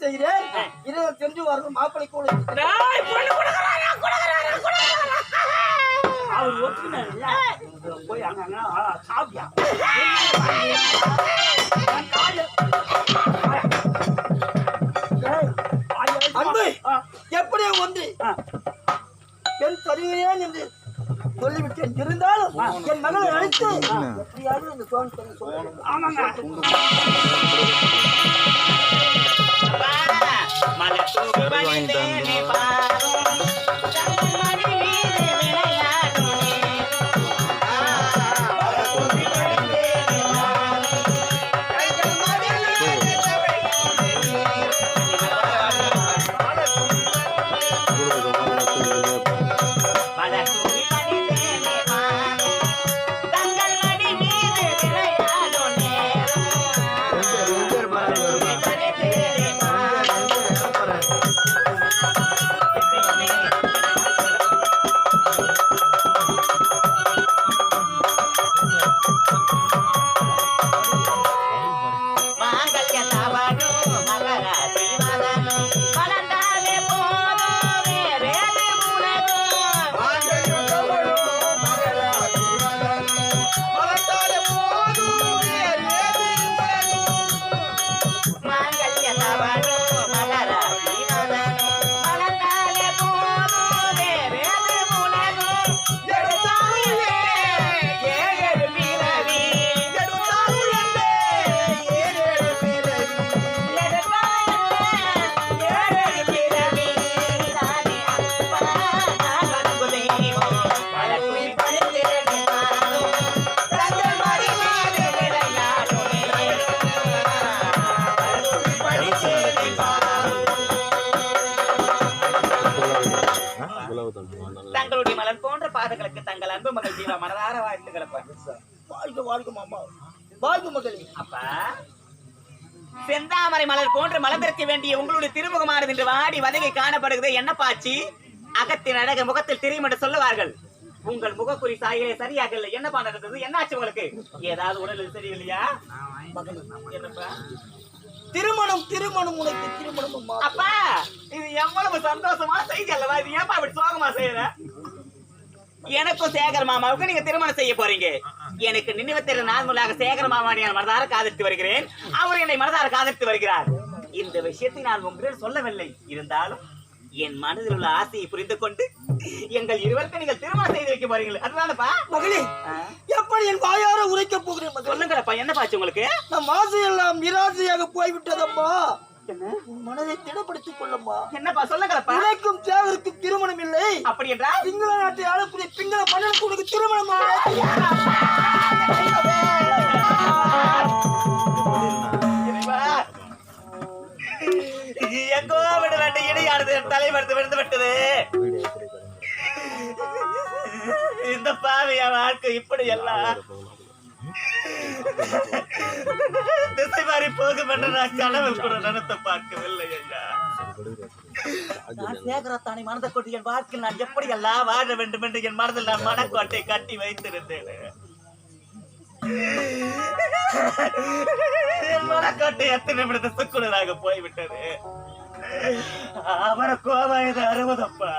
செய்கிறேன் இரவு சென்று வரணும் மாப்பிளை கூட. அவர் ஒத்துக்கினாருல்ல? போய் அங்க காலையில அன்பு எப்படியோ ஒன்று. என் தருகிறேன் என்று சொல்லிவிட்டேன்? இருந்தாலும் என் மகளை அழைத்து எப்படியாவது இந்த சொல்லி சொல்ல ஆமாங்க. மலர் தூவி வாழ்க வாழ்க மாமா. வாழ்க மகளே. அப்பா செந்தாமரை மலர் போன்று மலர்ந்திருக்க வேண்டிய உங்களுடைய திருமுகமானது இன்று வாடி வதங்கி காணப்படுகிறது. என்ன பாச்சி? அகத்தின் அழக முகத்தில் தெரியும் என்று சொல்லுவார்கள். உங்கள் முகக்குறி சாயிலே சரியாக இல்லை. என்னப்பா நடந்தது? என்னாச்சு உங்களுக்கு? ஏதாவது உடலில் சரியில்லையா? என்னப்பா? திருமணம் திருமணம் உனக்கு திருமணம் அப்பா இது எவ்வளவு சந்தோஷமான செய்தி அல்லவா? இது ஏன்பா இப்படி சோகமா செய்யற? எனக்கும் சேகர் மாமாவுக்கு நீங்க திருமணம் செய்ய போறீங்க. எனக்கு நினைவத்திர நான்முலாக சேகர் மாமாவை நான் மனதார காதலித்து வருகிறேன். அவர் என்னை மனதார காதலித்து வருகிறார். இந்த விஷயத்தை நான் உங்களிடம் சொல்லவில்லை. இருந்தாலும் என் மனதில் உள்ள ஆசையை புரிந்து கொண்டு எங்கள் இருவருக்கு நீங்கள் திருமணம் செய்து வைக்க போறீங்களே. அதுதானப்பா மகளே எப்படி என் வாயார உரைக்க போகிறேன் மகளே? சொல்லுங்கப்பா என்ன பாச்சு உங்களுக்கு? நம் ஆசையெல்லாம் நிராசையாக போய்விட்டதம்மா உன் மனதை திடப்படுத்திக் கொள்ளம்மா என்னப்பா சொல்லுங்கப்பா உனக்கும் தேவருக்கும் திருமணம் இல்லை. அப்படி என்றால் சிங்கள நாட்டை ஆளக்கூடிய பிங்கள மன்னனுக்கு உனக்கு திருமணம்? எங்கோ விட வேண்டிய இடையானது என் தலைவர்த்து விழுந்து விட்டது. இந்த பாவிய வாழ்க்கை இப்படி எல்லாம் திசை மாறி போகும் என்று நான் கனவில் கூட நினைத்து பார்க்கவில்லை ஐயா நான் சேகரத்தானை மனதை கொண்டு என் வாழ்க்கையில் நான் எப்படி எல்லாம் வாழ வேண்டும் என்று என் மனதில் நான் மனக்கோட்டை கட்டி வைத்திருந்தேன். என் மனக்கோட்டை எத்தனை நிமிடத்தை சுக்குனராக போய்விட்டது? அவரை கோவாயது அறுபதப்பா.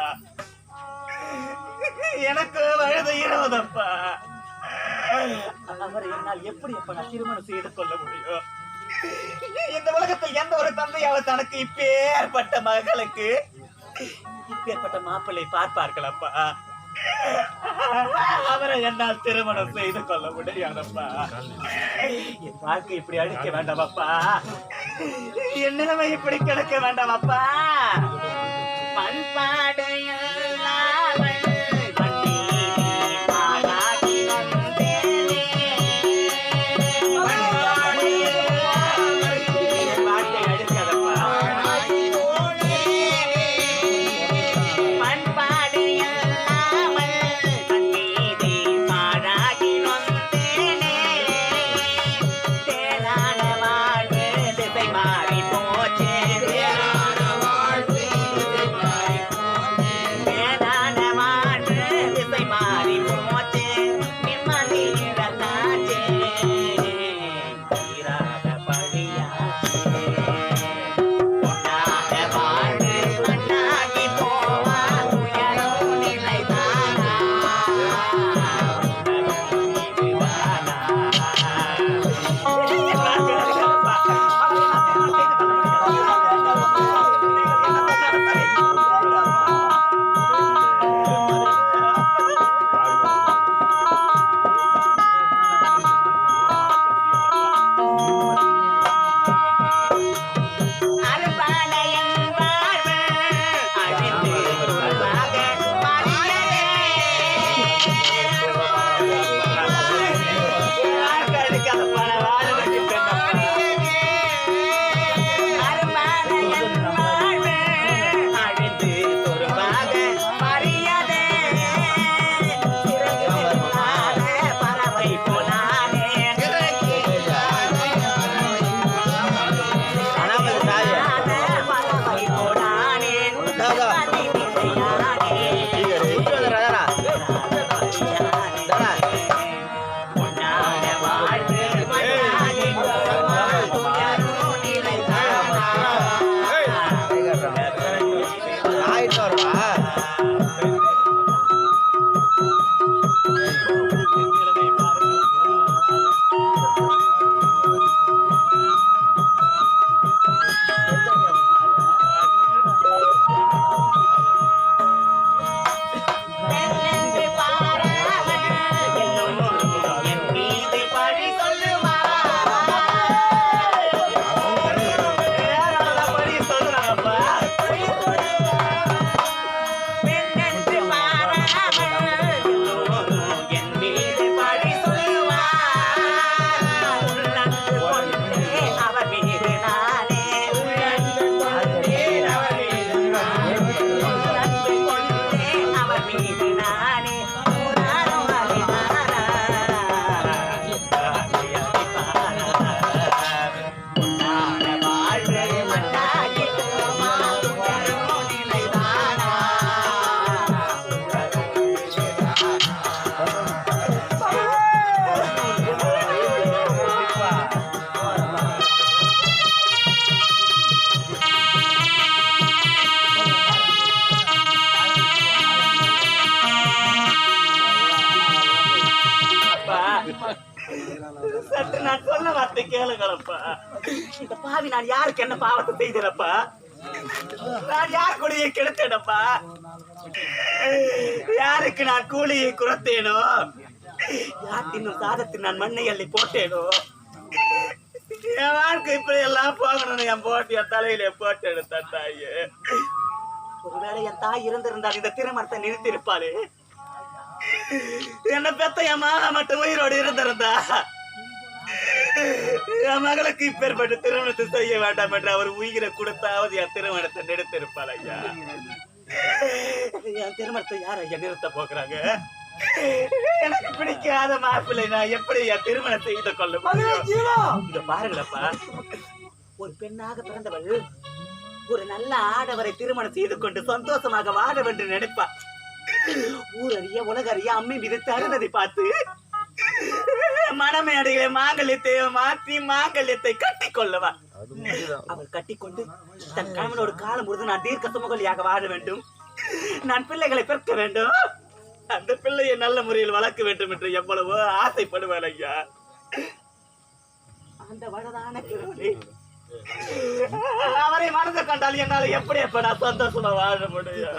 எனக்கு வயது இருபதப்பா. அவரை என்னால் எப்படி எப்ப நான் திருமணம் செய்து கொள்ள முடியும்? இந்த உலகத்தில் எந்த ஒரு தந்தையாவது தனக்கு இப்பேற்பட்ட மகளுக்கு இப்பேற்பட்ட மாப்பிள்ளை பார்ப்பார்கள் அப்பா அவரை என்னால் திருமணம் செய்து கொள்ள முடியாதப்பா. என் வாழ்க்கை இப்படி அழிக்க வேண்டாம் அப்பா என் நிலைமை இப்படி கிடக்க வேண்டாம் அப்பா பண்பாடு சற்று நான் சொன்ன வார்த்தை கேளுங்களப்பா. இந்த பாவி நான் யாருக்கு என்ன பாவத்தை செய்தேனப்பா? நான் யார் கூடிய கெடுத்தேனப்பா? யாருக்கு நான் கூலியை குறைத்தேனோ? யார் தின்னும் சாதத்தில் நான் மண்ணை அள்ளி போட்டேனோ? என் வாழ்க்கை இப்படி எல்லாம் போகணும்னு என் போட்டு என் தலையில போட்டேன் தாயே. ஒருவேளை என் தாய் இருந்திருந்தால் இந்த திருமணத்தை நிறுத்தியிருப்பாளே? என்ன பெத்த என் மகா மட்டும் உயிரோடு இருந்திருந்தா? என் மகளுக்கு இப்பேற்பட்ட திருமணத்தை செய்ய வேண்டாம் என்று அவர் உயிரை கொடுத்தாவது என் திருமணத்தை நிறுத்திருப்பாள் ஐயா. என் திருமணத்தை யார் ஐயா நிறுத்த போகிறாங்க? எனக்கு பிடிக்காத மாப்பிள்ளை நான் எப்படி என் திருமணம் செய்து கொள்ள இத பாருங்களப்பா. ஒரு பெண்ணாக பிறந்தவள் ஒரு நல்ல ஆடவரை திருமணம் செய்து கொண்டு சந்தோஷமாக வாழ என்று நினைப்பார் ஊரறிய உலகறிய அம்மை விதித்து அருந்ததை பார்த்து மணமேடைகளை மாங்கல்யத்தை மாற்றி மாங்கல்யத்தை கட்டி கொள்ளவா? அவள் கட்டிக்கொண்டு தன் கணவனோடு காலம் முழுது நான் தீர்க்க சுமகலியாக வாழ வேண்டும். நான் பிள்ளைகளை பெற்க வேண்டும். அந்த பிள்ளையை நல்ல முறையில் வளர்க்க வேண்டும் என்று எவ்வளவோ ஆசைப்படுவேன் ஐயா. அந்த வடதான கிழவனே அவரை மனதை கண்டால் என்னால எப்படி எப்ப நான் சந்தோஷமா வாழ முடியும்?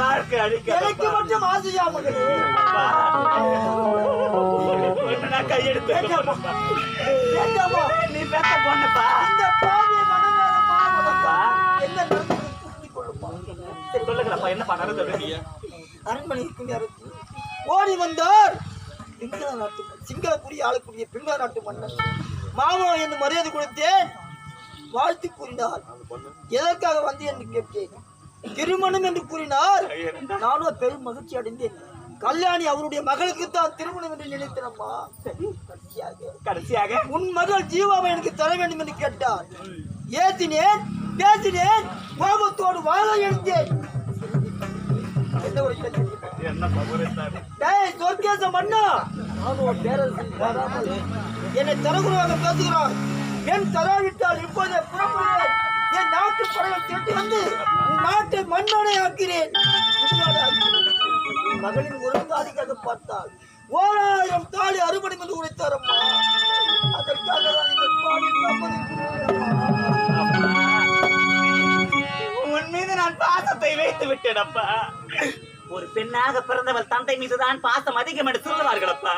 வாழ்க்கை எனக்கு அழிக்க மட்டும் ஆசையா மகனே நான் கையெடுத்து நீ பெத்த பொண்ணுப்பா. இந்த பாவியை என்ன சொல்லுங்களப்பா என்ன சொல்லுங்க அரண்மனைக்கு ஓடி வந்தார். சிங்கள நாட்டு சிங்களக்குடி ஆளக்கூடிய பிங்கள நாட்டு மன்னன். மாமா என்று மரியாதை கொடுத்தேன். வாழ்த்து கூறினார் எதற்காக வந்து என்று கேட்டேன் திருமணம் என்று கூறினார். நானும் பெரும் மகிழ்ச்சி அடைந்தேன். கல்யாணி அவருடைய மகளுக்கு தான் திருமணம் என்று நினைத்தனம்மா கடைசியாக. கடைசியாக? உன் மகள் ஜீவாவை எனக்கு தர வேண்டும் என்று கேட்டார். ஏத்தினேன் பேசினேன் கோபத்தோடு வாழ எழுந்தேன். என்ன ஒரு? என்ன பகுதித்தாரு டேய் என்னை தரகுருவாக பேசுகிறான் என் தராவிட்டால் இப்போதே புறப்படுவேன். என் நாட்டு படையை திரட்டி வந்து நாட்டை மண்ணோடை ஆக்கிறேன். மகளின் ஒரு பார்த்தால் ஓராயிரம் தாலி அறுபடி வந்து உடைத்தாரம்மா. அதற்காக தான் இந்த பாடி உன் மீது நான் பாசத்தை வைத்து விட்டேன் அப்பா ஒரு பெண்ணாக பிறந்தவள் தந்தை மீதுதான் பாசம் அதிகம் என்று சொல்லுவார்கள் அப்பா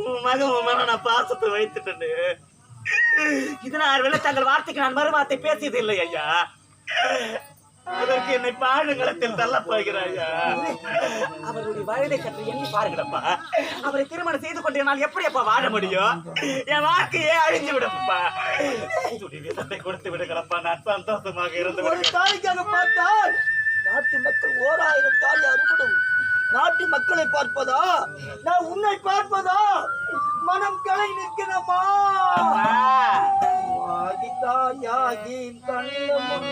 உன் மகன் உன் மேல நான் பாசத்தை வைத்துட்டேன்னு இதனால் வெளி தங்கள் வார்த்தைக்கு நான் மறுவார்த்தை பேசியது இல்லை ஐயா. அதற்கு என்னை பாழுங்களத்தில் தள்ள போகிறாயா அவருடைய வயதை சற்று எண்ணி பாருங்களப்பா. அவரை திருமணம் செய்து கொண்டு என்னால் எப்படி அப்பா வாழ முடியும்? என் வாழ்க்கையே அழிஞ்சு விடுப்பா சண்டை கொடுத்து விடுங்களப்பா. நான் சந்தோஷமாக இருந்து ஒரு பார்த்தால் நாட்டு மக்கள் ஓராயிரம் தாலி அறுபடும். நாட்டு மக்களை பார்ப்பதா? நான் உன்னை பார்ப்பதா? மனம் கலை நிற்கிறமா? ஆதி தாயாகி கண்ணமும்